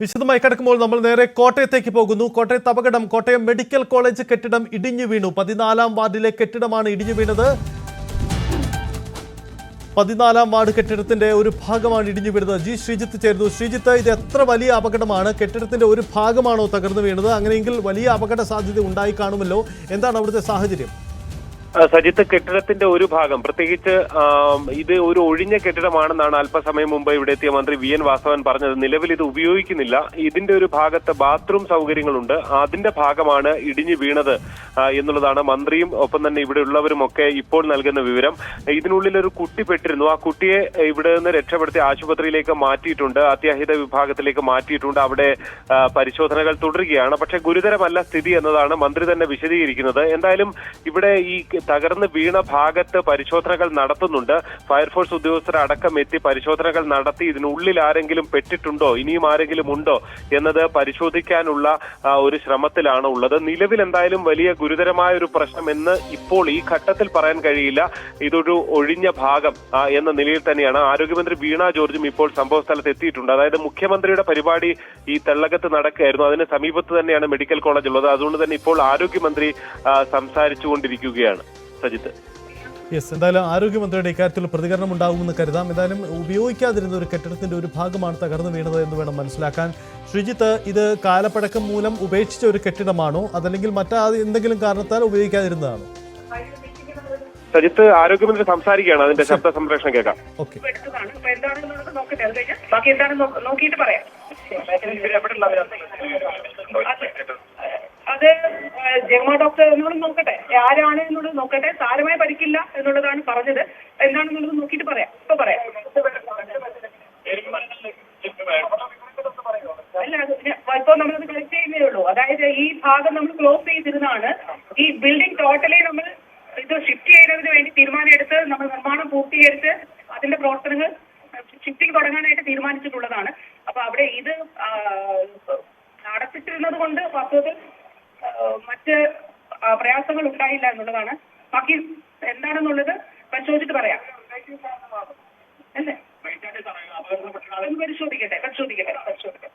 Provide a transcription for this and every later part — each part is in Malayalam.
വിശദമായി കിടക്കുമ്പോൾ നമ്മൾ നേരെ കോട്ടയത്തേക്ക് പോകുന്നു. കോട്ടയത്ത് അപകടം. കോട്ടയം മെഡിക്കൽ കോളേജ് കെട്ടിടം ഇടിഞ്ഞു വീണു. പതിനാലാം വാർഡിലെ കെട്ടിടമാണ് ഇടിഞ്ഞു വീണത്. പതിനാലാം വാർഡ് കെട്ടിടത്തിന്റെ ഒരു ഭാഗമാണ് ഇടിഞ്ഞു വീണത്. ജി ശ്രീജിത്ത് ചേരുന്നു. ശ്രീജിത്ത് ഇത് എത്ര വലിയ അപകടമാണ്? കെട്ടിടത്തിന്റെ ഒരു ഭാഗമാണോ തകർന്നു വീണത്? അങ്ങനെയെങ്കിൽ വലിയ അപകട സാധ്യത ഉണ്ടായി കാണുമല്ലോ. എന്താണ് അവിടുത്തെ സാഹചര്യം? സജിത്ത് കെട്ടിടത്തിന്റെ ഒരു ഭാഗം പ്രത്യേകിച്ച് ഇത് ഒരു ഒഴിഞ്ഞ കെട്ടിടമാണെന്നാണ് അല്പസമയം മുമ്പ് ഇവിടെ എത്തിയ മന്ത്രി വി എൻ വാസവൻ പറഞ്ഞത്. നിലവിൽ ഇത് ഉപയോഗിക്കുന്നില്ല. ഇതിന്റെ ഒരു ഭാഗത്ത് ബാത്റൂം സൗകര്യങ്ങളുണ്ട്. അതിന്റെ ഭാഗമാണ് ഇടിഞ്ഞു വീണത് എന്നുള്ളതാണ് മന്ത്രിയും ഒപ്പം തന്നെ ഇവിടെ ഉള്ളവരും ഒക്കെ ഇപ്പോൾ നൽകുന്ന വിവരം. ഇതിനുള്ളിൽ ഒരു കുട്ടി പെട്ടിരുന്നു. ആ കുട്ടിയെ ഇവിടെ നിന്ന് രക്ഷപ്പെടുത്തി ആശുപത്രിയിലേക്ക് മാറ്റിയിട്ടുണ്ട്. അത്യാഹിത വിഭാഗത്തിലേക്ക് മാറ്റിയിട്ടുണ്ട്. അവിടെ പരിശോധനകൾ തുടരുകയാണ്. പക്ഷേ ഗുരുതരമല്ല സ്ഥിതി എന്നതാണ് മന്ത്രി തന്നെ വിശദീകരിക്കുന്നത്. എന്തായാലും ഇവിടെ ഈ തകർന്ന് വീണ ഭാഗത്ത് പരിശോധനകൾ നടത്തുന്നുണ്ട്. ഫയർഫോഴ്സ് ഉദ്യോഗസ്ഥർ അടക്കം എത്തി പരിശോധനകൾ നടത്തി ഇതിനുള്ളിൽ ആരെങ്കിലും പെട്ടിട്ടുണ്ടോ? ഇനിയും ആരെങ്കിലും ഉണ്ടോ? എന്നത് പരിശോധിക്കാനുള്ള ഒരു ശ്രമത്തിലാണ് ഉള്ളത്. നിലവിൽ എന്തായാലും വലിയ ഗുരുതരമായ ഒരു പ്രശ്നം എന്ന് ഇപ്പോൾ ഈ ഘട്ടത്തിൽ പറയാൻ കഴിയില്ല. ഇതൊരു ഒഴിഞ്ഞ ഭാഗം എന്ന നിലയിൽ തന്നെയാണ്. ആരോഗ്യമന്ത്രി വീണ ജോർജും ഇപ്പോൾ സംഭവ സ്ഥലത്ത് എത്തിയിട്ടുണ്ട്. അതായത് മുഖ്യമന്ത്രിയുടെ പരിപാടി ഈ തെള്ളകത്ത് നടക്കുകയായിരുന്നു. അതിന് സമീപത്ത് തന്നെയാണ് മെഡിക്കൽ കോളേജ് ഉള്ളത്. അതുകൊണ്ട് തന്നെ ഇപ്പോൾ ആരോഗ്യമന്ത്രി സംസാരിച്ചു സംസാരിച്ചുകൊണ്ടിരിക്കുകയാണ്. സജിത്ത് യെസ് എന്തായാലും ആരോഗ്യമന്ത്രിയുടെ ഇക്കാര്യത്തിൽ പ്രതികരണം ഉണ്ടാകുമെന്ന് കരുതാം എന്തായാലും ഉപയോഗിക്കാതിരുന്ന ഒരു കെട്ടിടത്തിന്റെ ഒരു ഭാഗമാണ് തകർന്നു വീണത് എന്ന് വേണം മനസ്സിലാക്കാൻ ശ്രീജിത്ത് ഇത് കാലപ്പഴക്കം മൂലം ഉപേക്ഷിച്ച ഒരു കെട്ടിടമാണോ അതല്ലെങ്കിൽ മറ്റാ എന്തെങ്കിലും കാരണത്താൽ ഉപയോഗിക്കാതിരുന്നതാണോ സജിത്ത് ആരോഗ്യമന്ത്രി സംസാരിക്കുകയാണ് അതിന്റെ ശബ്ദ സംരക്ഷണം കേൾക്കാം ബാക്കി എന്താണെന്ന് നോക്കിയിട്ട് പറയാം അത് ജഗമ ഡോക്ടർ നോക്കട്ടെ ആരാണ് എന്നുള്ളത് നോക്കട്ടെ. സാരമായി പരിക്കില്ല എന്നുള്ളതാണ് പറഞ്ഞത്. എന്താണെന്നുള്ളത് നോക്കിയിട്ട് പറയാം. ഇപ്പൊ പറയാം. അല്ല ഇപ്പൊ നമ്മളത് കളക്ട് ചെയ്യുന്നേ ഉള്ളൂ. അതായത് ഈ ഭാഗം നമ്മൾ ക്ലോസ് ചെയ്തിരുന്നാണ് ഈ ബിൽഡിംഗ് ടോട്ടലി നമ്മൾ ഇത് ഷിഫ്റ്റ് ചെയ്യുന്നതിന് വേണ്ടി തീരുമാനം എടുത്ത് നമ്മൾ നിർമ്മാണം പൂർത്തീകരിച്ച് അതിന്റെ പ്രവർത്തനങ്ങൾ ഷിഫ്റ്റിംഗ് തുടങ്ങാനായിട്ട് തീരുമാനിച്ചിട്ടുള്ളതാണ്. അപ്പൊ അവിടെ ഇത് അടച്ചിട്ടിരുന്നത് കൊണ്ട് വാസ്തവത്തിൽ മറ്റ് പ്രയാസങ്ങൾ ഉണ്ടായില്ല എന്നുള്ളതാണ്. ബാക്കി എന്താണെന്നുള്ളത് പരിശോധിച്ചിട്ട് പറയാം. അല്ലേ? പരിശോധിക്കട്ടെ പരിശോധിക്കട്ടെ പരിശോധിക്കട്ടെ.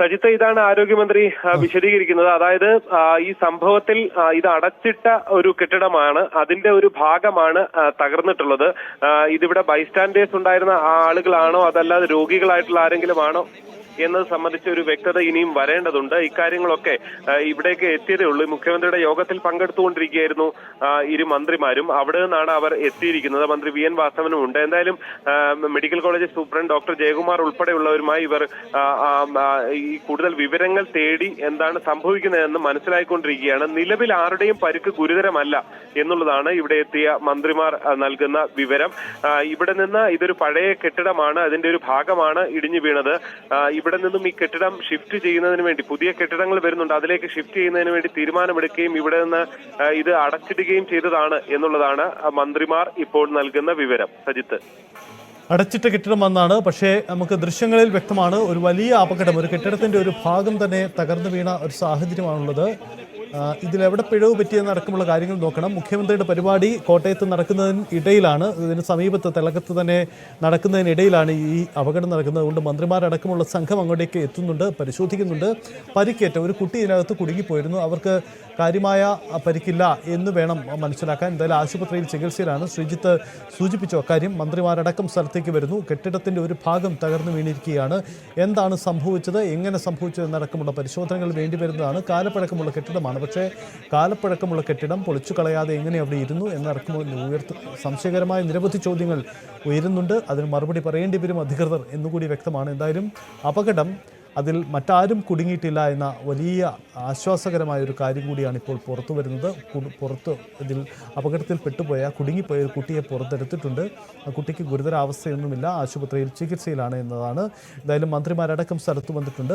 സജിത്ത് ഇതാണ് ആരോഗ്യമന്ത്രി വിശദീകരിക്കുന്നത്. അതായത് ഈ സംഭവത്തിൽ ഇത് അടച്ചിട്ട ഒരു കെട്ടിടമാണ്. അതിന്റെ ഒരു ഭാഗമാണ് തകർന്നിട്ടുള്ളത്. ഇതിവിടെ ബൈസ്റ്റാൻഡേഴ്സ് ഉണ്ടായിരുന്ന ആ ആളുകളാണോ അതല്ലാതെ രോഗികളായിട്ടുള്ള ആരെങ്കിലും ആണോ എന്നത് സംബന്ധിച്ച ഒരു വ്യക്തത ഇനിയും വരേണ്ടതുണ്ട്. ഇക്കാര്യങ്ങളൊക്കെ ഇവിടേക്ക് എത്തിയതേ ഉള്ളൂ. മുഖ്യമന്ത്രിയുടെ യോഗത്തിൽ പങ്കെടുത്തുകൊണ്ടിരിക്കുകയായിരുന്നു ഇരു മന്ത്രിമാരും. അവിടെ നിന്നാണ് അവർ എത്തിയിരിക്കുന്നത്. മന്ത്രി വി. എൻ. വാസവനും ഉണ്ട്. എന്തായാലും medical college superintendent doctor Jayakumar ഉൾപ്പെടെയുള്ളവരുമായി ഇവർ കൂടുതൽ വിവരങ്ങൾ തേടി എന്താണ് സംഭവിക്കുന്നതെന്ന് മനസ്സിലായിക്കൊണ്ടിരിക്കുകയാണ്. നിലവിൽ ആരുടെയും പരിക്ക് ഗുരുതരമല്ല എന്നുള്ളതാണ് ഇവിടെ എത്തിയ മന്ത്രിമാർ നൽകുന്ന വിവരം. ഇവിടെ നിന്ന് ഇതൊരു പഴയ കെട്ടിടമാണ്. അതിന്റെ ഒരു ഭാഗമാണ് ഇടിഞ്ഞു വീണത്. ഇവിടെ നിന്നും ഈ കെട്ടിടം ഷിഫ്റ്റ് ചെയ്യുന്നതിന് വേണ്ടി പുതിയ കെട്ടിടങ്ങൾ വരുന്നുണ്ട് അതിലേക്ക് ഷിഫ്റ്റ് ചെയ്യുന്നതിന് വേണ്ടി തീരുമാനമെടുക്കുകയും ഇവിടെ നിന്ന് ഇത് അടച്ചിടുകയും ചെയ്തതാണ് എന്നുള്ളതാണ് മന്ത്രിമാർ ഇപ്പോൾ നൽകുന്ന വിവരം. സജിത്ത്. അടച്ചിട്ട കെട്ടിടം വന്നാണ്. പക്ഷേ നമുക്ക് ദൃശ്യങ്ങളിൽ വ്യക്തമാണ് ഒരു വലിയ അപകടം ഒരു കെട്ടിടത്തിന്റെ ഒരു ഭാഗം തന്നെ തകർന്നു വീണ ഒരു സാഹചര്യമാണുള്ളത്. ഇതിലെവിടെ പിഴവ് പറ്റിയെന്ന് അടക്കമുള്ള കാര്യങ്ങൾ നോക്കണം. മുഖ്യമന്ത്രിയുടെ പരിപാടി കോട്ടയത്ത് നടക്കുന്നതിന് ഇടയിലാണ്. ഇതിന് സമീപത്ത് തിളക്കത്ത് തന്നെ നടക്കുന്നതിനിടയിലാണ് ഈ അപകടം നടക്കുന്നത്. അതുകൊണ്ട് മന്ത്രിമാരടക്കമുള്ള സംഘം അങ്ങോട്ടേക്ക് എത്തുന്നുണ്ട് പരിശോധിക്കുന്നുണ്ട്. പരിക്കേറ്റ ഒരു കുട്ടി ഇതിനകത്ത് കുടുങ്ങിപ്പോയിരുന്നു. അവർക്ക് കാര്യമായ പരിക്കില്ല എന്ന് വേണം മനസ്സിലാക്കാൻ. എന്തായാലും ആശുപത്രിയിൽ ചികിത്സയിലാണ്. ശ്രീജിത്ത് സൂചിപ്പിച്ചു അക്കാര്യം മന്ത്രിമാരടക്കം സ്ഥലത്തേക്ക് വരുന്നു. കെട്ടിടത്തിന്റെ ഒരു ഭാഗം തകർന്നു വീണിരിക്കുകയാണ്. എന്താണ് സംഭവിച്ചത്? എങ്ങനെ സംഭവിച്ചത് എന്നടക്കമുള്ള പരിശോധനകൾ വേണ്ടി വരുന്നതാണ് കാലപ്പഴക്കമുള്ള കെട്ടിടമാണ്. പക്ഷേ കാലപ്പഴക്കമുള്ള കെട്ടിടം പൊളിച്ചു കളയാതെ എങ്ങനെ അവിടെ ഇരുന്നു എന്നടക്കമുള്ള ഉയർത്ത സംശയകരമായ നിരവധി ചോദ്യങ്ങൾ ഉയരുന്നുണ്ട്. അതിന് മറുപടി പറയേണ്ടി വരും അധികൃതർ എന്നുകൂടി വ്യക്തമാണ്. എന്തായാലും അപകടം അതിൽ മറ്റാരും കുടുങ്ങിയിട്ടില്ല എന്ന വലിയ ആശ്വാസകരമായ ഒരു കാര്യം കൂടിയാണ് ഇപ്പോൾ പുറത്തു വരുന്നത്. പുറത്ത് ഇതിൽ അപകടത്തിൽ പെട്ടുപോയ കുടുങ്ങിപ്പോയ ഒരു കുട്ടിയെ പുറത്തെടുത്തിട്ടുണ്ട്. ആ കുട്ടിക്ക് ഗുരുതരാവസ്ഥയൊന്നുമില്ല. ആശുപത്രിയിൽ ചികിത്സയിലാണ് എന്നതാണ്. എന്തായാലും മന്ത്രിമാരടക്കം സ്ഥലത്ത് വന്നിട്ടുണ്ട്.